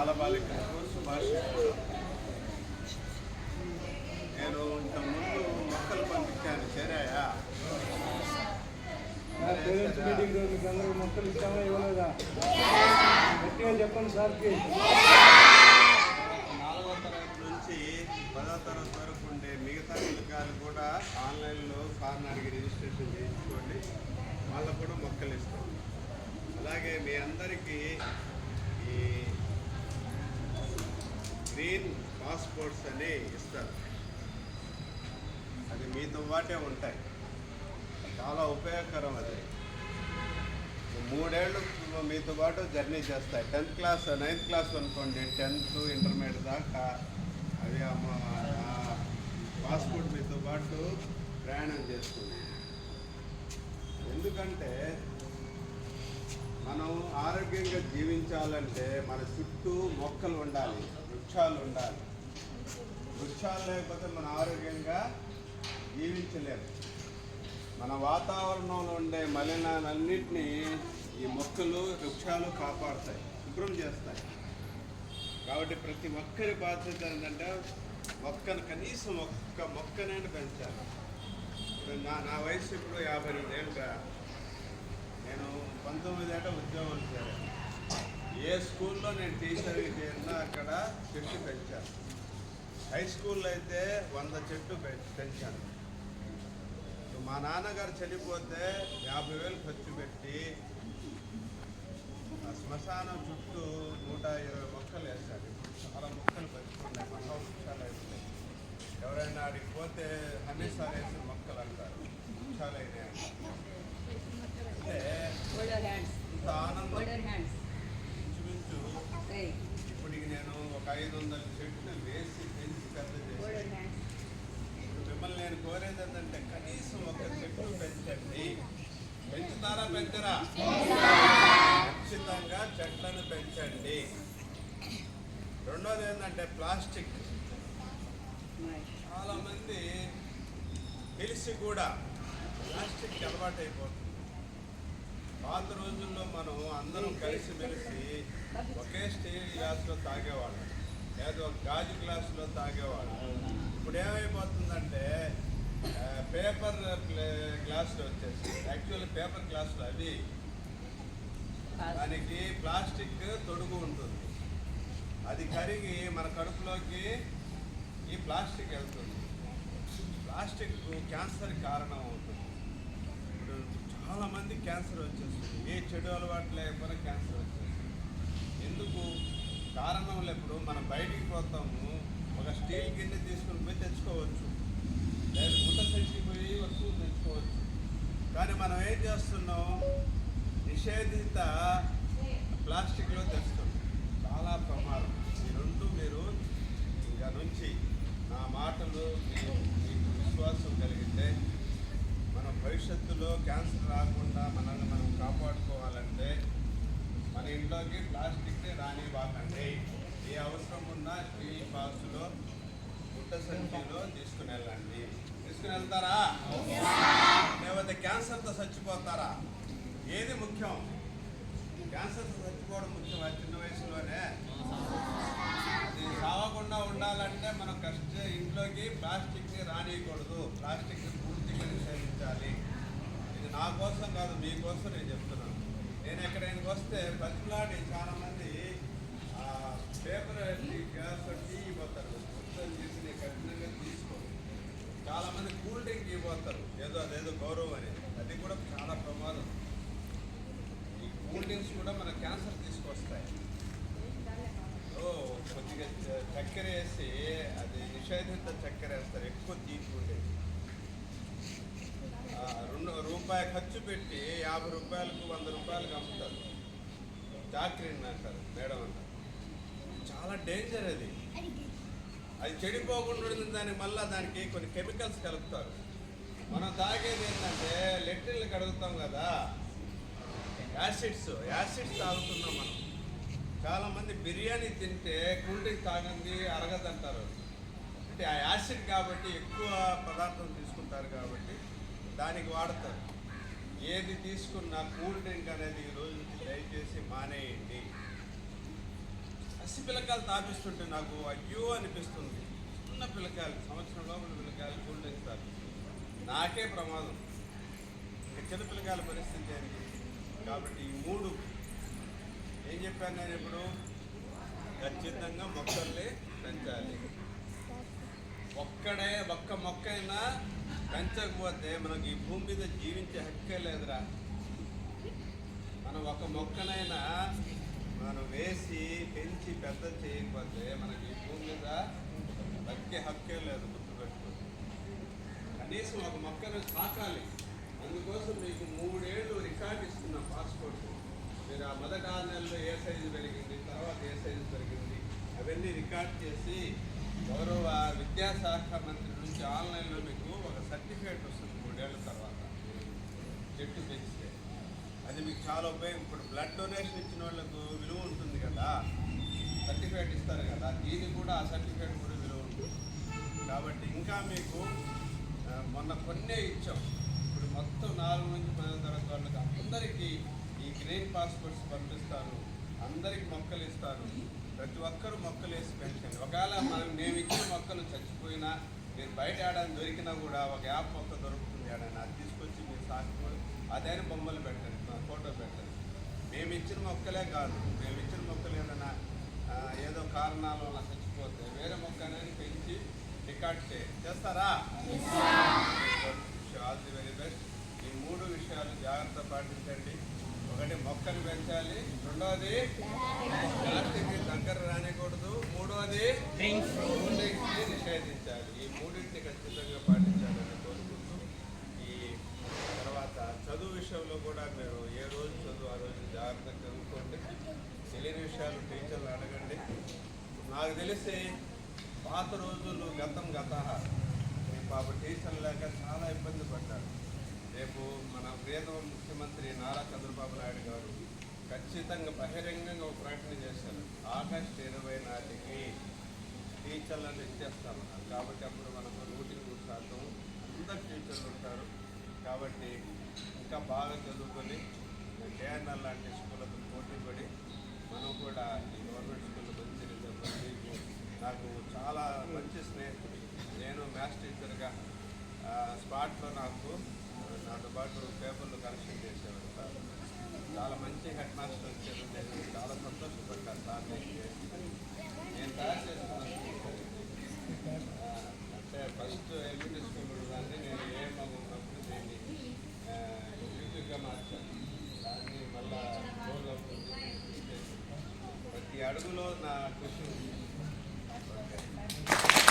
బాలబాలికలకు శుభాశిస్తులు నేను ఇంతకుముందు మొక్కలు పంపించాను చేరాయా? పేరెంట్స్ మీటింగ్ రోజు మీకు అందరూ మొక్కలు ఇస్తామా ఇవ్వలేదా? గట్టిగా చెప్పండి సార్కి. నాలుగో తరగతి నుంచి పదో తరగతి వరకు ఉండే మిగతా పిల్లకాయలు కూడా ఆన్లైన్లో ఫార్మ్ అడిగి రిజిస్ట్రేషన్ చేయించుకోండి. వాళ్ళకు కూడా మొక్కలు ఇస్తాం. అలాగే మీ అందరికీ ఈ గ్రీన్ పాస్పోర్ట్స్ అని ఇస్తారు. అది మీతో పాటే ఉంటాయి. చాలా ఉపయోగకరం అది. మూడేళ్ళు మీతో పాటు జర్నీ చేస్తాయి. టెన్త్ క్లాస్ నైన్త్ క్లాస్ అనుకోండి టెన్త్ ఇంటర్మీడియట్ దాకా అవి పాస్పోర్ట్ మీతో పాటు ప్రయాణం చేస్తుంది. ఎందుకంటే మనం ఆరోగ్యంగా జీవించాలంటే మన చుట్టూ మొక్కలు ఉండాలి వృక్షాలు ఉండాలి. వృక్షాలు లేకపోతే మనం ఆరోగ్యంగా జీవించలేము. మన వాతావరణంలో ఉండే మలినాలన్నింటినీ ఈ మొక్కలు వృక్షాలు కాపాడుతాయి శుభ్రం చేస్తాయి. కాబట్టి ప్రతి ఒక్కరి బాధ్యత ఏంటంటే మొక్కను కనీసం ఒక్క మొక్కనైనా పెంచాలి. ఇప్పుడు నా నా వయసు ఇప్పుడు యాభై రెండు ఏళ్ళ నేను పంతొమ్మిది ఏట ఉద్యోగం చేయాలి ఏ స్కూల్లో నేను టీచర్కి చేరినా అక్కడ చెట్టు పెంచాను హై స్కూల్లో అయితే వంద చెట్టు పెంచాను. మా నాన్నగారు చనిపోతే యాభై వేలు ఖర్చు పెట్టి ఆ శ్మశానం చుట్టూ నూట ఇరవై మొక్కలు వేశాడు చాలా మొక్కలు పెంచుకున్నాయి మహావృక్షాలు అయిపోయాయి ఎవరైనా అడిగిపోతే పోతే హన్నీసార్ వేసిన ఐదు వందల చెట్లు వేసి పెంచి పెద్ద చేసి మిమ్మల్ని నేను కోరేది ఏంటంటే కనీసం ఒక చెట్టు పెంచండి. పెంచుతారా పెంచరా? ఖచ్చితంగా చెట్లను పెంచండి. రెండోది ఏంటంటే ప్లాస్టిక్. చాలామంది చాలా మంది తెలిసి కూడా ప్లాస్టిక్ అలవాటు అయిపోతుంది పాత రోజుల్లో మనం అందరం కలిసిమెలిసి ఒకే స్టీల్ గ్లాస్లో తాగేవాళ్ళం. ఏదో ఒక గాజు గ్లాసులో తాగేవాడు. ఇప్పుడు ఏమైపోతుందంటే పేపర్ గ్లాసులు వచ్చేసి యాక్చువల్ పేపర్ గ్లాసులు అవి. దానికి ప్లాస్టిక్ తొడుగు ఉంటుంది. అది కరిగి మన కడుపులోకి ఈ ప్లాస్టిక్ వెళ్తుంది. ప్లాస్టిక్ క్యాన్సర్ కారణం అవుతుంది. ఇప్పుడు చాలామంది క్యాన్సర్ వచ్చేస్తుంది. ఏ చెడు అలవాటు లేకపోయినా క్యాన్సర్ వచ్చేస్తుంది. ఎందుకు? కారణంలో ఇప్పుడు మనం బయటికి పోతాము ఒక స్టీల్ గిన్నె తీసుకుని పోయి తెచ్చుకోవచ్చు. లేదా గుడ్డ తెచ్చి పోయి వస్తువులు తెచ్చుకోవచ్చు. కానీ మనం ఏం చేస్తున్నాం? నిషేధిత ప్లాస్టిక్లో తెస్తున్నాం. చాలా ప్రమాదం. ఈ రెండు మీరు ఇంకా నుంచి నా మాటలు మీకు విశ్వాసం కలిగితే మన భవిష్యత్తులో క్యాన్సర్ రాకుండా మనల్ని మనం కాపాడుకోవాలంటే ఇంట్లోకి ప్లాస్టిక్ని రానివ్వకండి. ఏ అవసరం ఉన్నా స్టీల్ బాక్సులో గుట్ట సంఖ్యలో తీసుకుని వెళ్ళండి తీసుకుని వెళ్తారా లేకపోతే క్యాన్సర్తో చచ్చిపోతారా? ఏది ముఖ్యం? క్యాన్సర్తో చచ్చిపోవడం ముఖ్యం చిన్న వయసులోనే? అది సావకుండా ఉండాలంటే మనం కష్ట ఇంట్లోకి ప్లాస్టిక్ని రానియకూడదు. ప్లాస్టిక్ని పూర్తిగా నిషేధించాలి. ఇది నా కోసం కాదు మీకోసం నేను చెప్తున్నాను. నేను ఎక్కడైనా వస్తే బతిలాడి చాలా మంది పేపర్ గ్యాస్ టీ ఇవ్వతారు. మొత్తం చేసి నేను కఠినంగా తీసుకోను చాలా మంది కూల్ డ్రింక్ ఇవ్వతారు. ఏదో అదేదో గౌరవం అనేది అది కూడా చాలా ప్రమాదం. ఈ కూల్ డ్రింక్స్ కూడా మన క్యాన్సర్ తీసుకొస్తాయి. ఓ కొద్దిగా చక్కెర వేసి అది నిషేధిత చక్కెర వేస్తారు. ఎక్కువ తీపి ఉండేది. రెండు రూపాయి ఖర్చు పెట్టి యాభై రూపాయలకు వంద రూపాయలకు అమ్ముతారు. చాక్రీన్ అంటారు మేడం అంటారు. చాలా డేంజర్ అది. అది చెడిపోకుండా దానికి మళ్ళీ దానికి కొన్ని కెమికల్స్ కలుపుతారు. మనం తాగేది ఏంటంటే లెట్రిన్లు కడుగుతాం కదా. యాసిడ్స్ యాసిడ్స్ తాగుతున్నాం మనం. చాలామంది బిర్యానీ తింటే కూల్ డ్రింక్ తాగంది అరగదంటారు. అంటే ఆ యాసిడ్ కాబట్టి ఎక్కువ పదార్థం తీసుకుంటారు కాబట్టి దానికి వాడతారు. ఏది తీసుకున్నా కూల్ డ్రింక్ అనేది ఈ రోజు నుంచి దయచేసి మానేయండి. పసి పిల్లకాయలు తాపిస్తుంటే నాకు అయ్యో అనిపిస్తుంది. చిన్న పిల్లకాయలు సంవత్సరం లోపల పిల్లకాయలు కూల్ డ్రింక్స్ తాపిస్తుంది. నాకే ప్రమాదం. చిన్న పిల్లకాయల పరిస్థితి ఏంటి? కాబట్టి ఈ మూడు ఏం చెప్పాను నేను ఇప్పుడు? ఖచ్చితంగా మొక్కల్ని పెంచాలి. ఒక్కడే ఒక్క మొక్క అయినా పెంచకపోతే మనకి ఈ భూమి మీద జీవించే హక్కే లేదురా. మనం ఒక మొక్కనైనా మనం వేసి పెంచి పెద్ద చేయకపోతే మనకి ఈ భూమి మీద బతికే హక్కే లేదు గుర్తుపెట్టుకోండి కనీసం ఒక మొక్కను సాకాలి. అందుకోసం మీకు మూడేళ్ళు రికార్డు ఇస్తున్నాం పాస్పోర్ట్. మీరు ఆ మొదటి ఆరు నెలల్లో ఏ సైజు పెరిగింది తర్వాత ఏ సైజు పెరిగింది అవన్నీ రికార్డ్ చేసి గౌరవ విద్యాశాఖ మంత్రి నుంచి ఆన్లైన్లో మీకు సర్టిఫికేట్ వస్తుంది మూడేళ్ళ తర్వాత. చెట్టు పెంచితే. అది మీకు చాలా ఉపయోగం. ఇప్పుడు బ్లడ్ డొనేషన్ ఇచ్చిన వాళ్ళకు విలువ ఉంటుంది కదా. సర్టిఫికేట్ ఇస్తారు కదా. దీనికి కూడా ఆ సర్టిఫికేట్ కూడా విలువ ఉంటుంది. కాబట్టి ఇంకా మీకు మొన్న కొన్నే ఇచ్చాం. ఇప్పుడు మొత్తం నాలుగు నుంచి పదవ తరగతి వాళ్ళకి అందరికీ ఈ గ్రీన్ పాస్పోర్ట్స్ పంపిస్తారు. అందరికి మొక్కలు ఇస్తారు. ప్రతి ఒక్కరూ మొక్కలు వేసి పెంచండి. ఒకవేళ మనం మేము ఇచ్చిన మొక్కలు చచ్చిపోయినా మీరు బయట ఏడాది దొరికినా కూడా ఒక యాప్ మొక్క దొరుకుతుంది ఏడాది. అది తీసుకొచ్చి మీరు సాకు అదైనా బొమ్మలు పెట్టండి మా ఫోటో పెట్టండి మేము ఇచ్చిన మొక్కలే కాదు. మేము ఇచ్చిన మొక్కలు ఏదైనా ఏదో కారణాల వల్ల చచ్చిపోతే వేరే మొక్క అనేది పెంచి రికార్డ్ చేయండి చేస్తారా? All the very best. ఈ మూడు విషయాలు జాగ్రత్త పాటించండి. ఒకటి మొక్కను పెంచాలి రెండవది ప్లాస్టిక్ దగ్గర రానికూడదు మూడవది మూడింటిని నిషేధించాలి ఈ మూడింటిని ఖచ్చితంగా పాటించాలని కోరుకుంటూ ఈ తర్వాత చదువు విషయంలో కూడా మీరు ఏ రోజు చదువు ఆ రోజు జాగ్రత్తగా చదువుకోండి తెలియని విషయాలు టీచర్లు అడగండి నాకు తెలిసి పాత రోజులు గతం గత పాప టీచర్లు లేక చాలా ఇబ్బంది పడ్డారు రేపు మన ప్రియతమ ముఖ్యమంత్రి నారా చంద్రబాబు నాయుడు గారు ఖచ్చితంగా బహిరంగంగా ఒక ప్రకటన చేశారు. ఆగస్టు ఇరవై నాటికి టీచర్లను ఇచ్చేస్తామన్నారు కాబట్టి అప్పుడు మనకు నూటికి నూరు శాతం అందరు టీచర్లు ఉంటారు. కాబట్టి ఇంకా బాగా చదువుకొని కేఎన్ఆర్ లాంటి స్కూళ్ళతో పోటీ పడి మనం కూడా ఈ గవర్నమెంట్ స్కూల్లో మంచి రిజల్ట్ నాకు చాలా మంచి స్నేహితుడు. నేను మ్యాథ్స్ టీచర్గా స్పాట్లో నాకు నాతో పాటు పేపర్లు కరెక్షన్ చేసేవాడు సార్. చాలా మంచి హెడ్ మాస్టర్ వచ్చారు. నేను చాలా సంతోషపడ్డాను సార్ నేను తయారు చేసుకున్నాను అంటే ఫస్ట్ ఎలిమెంటరీ స్కూల్